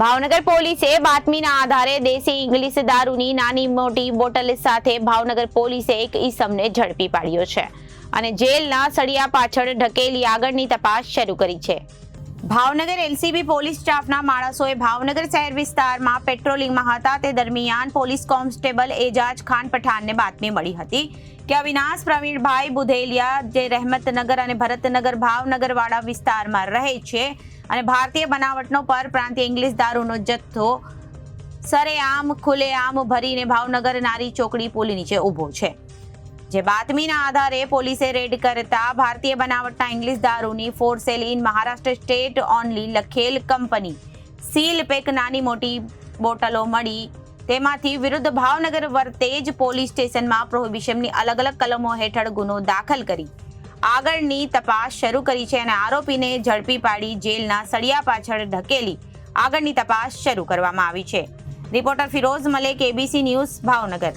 ભાવનગર પોલીસે બાતમીના આધારે દેશી ઇંગ્લિશ દારૂની નાની મોટી બોટલ સાથે ભાવનગર પોલીસે એક ઈસમને ઝડપી પાડ્યો છે. અને જેલના સળિયા પાછળ ઢકેલી આગળની તપાસ શરૂ કરી છે. ભાવનગર એલસીબી પોલીસ સ્ટાફના માણસોએ ભાવનગર શહેર વિસ્તારમાં પેટ્રોલિંગમાં હતા. તે દરમિયાન પોલીસ કોન્સ્ટેબલ એજાજ ખાન પઠાણને બાતમી મળી હતી કે અવિનાશ પ્રવીણભાઈ બુધેલિયા, જે રહેમતનગર અને ભરતનગર ભાવનગરવાળા વિસ્તારમાં રહે છે અને ભારતીય બનાવટનો પરપ્રાંતીય ઇંગ્લિશ દારૂનો જથ્થો સરેઆમ ખુલ્લેઆમ ભરીને ભાવનગર નારી ચોકડી પુલ નીચે ઊભો છે. જે બાતમીના આધારે પોલીસે રેડ કરતા ભારતીય બનાવટના ઇંગ્લિશ દારૂની for sale in Maharashtra state only લખેલ કંપની. સીલ પેક નાની મોટી બોટલો મળી. તેમાંથી વિરુદ્ધ ભાવનગર વર્તેજ પોલીસ સ્ટેશનમાં પ્રોહિબિશનની અલગ અલગ કલમો હેઠળ ગુનો દાખલ કરી. આગળની તપાસ શરૂ કરી છે અને આરોપીને ઝડપી પાડી જેલના સળિયા પાછળ ઢકેલી આગળની તપાસ શરૂ કરવામાં આવી છે. Reporter Firoz Malek ABC news, Bhavnagar.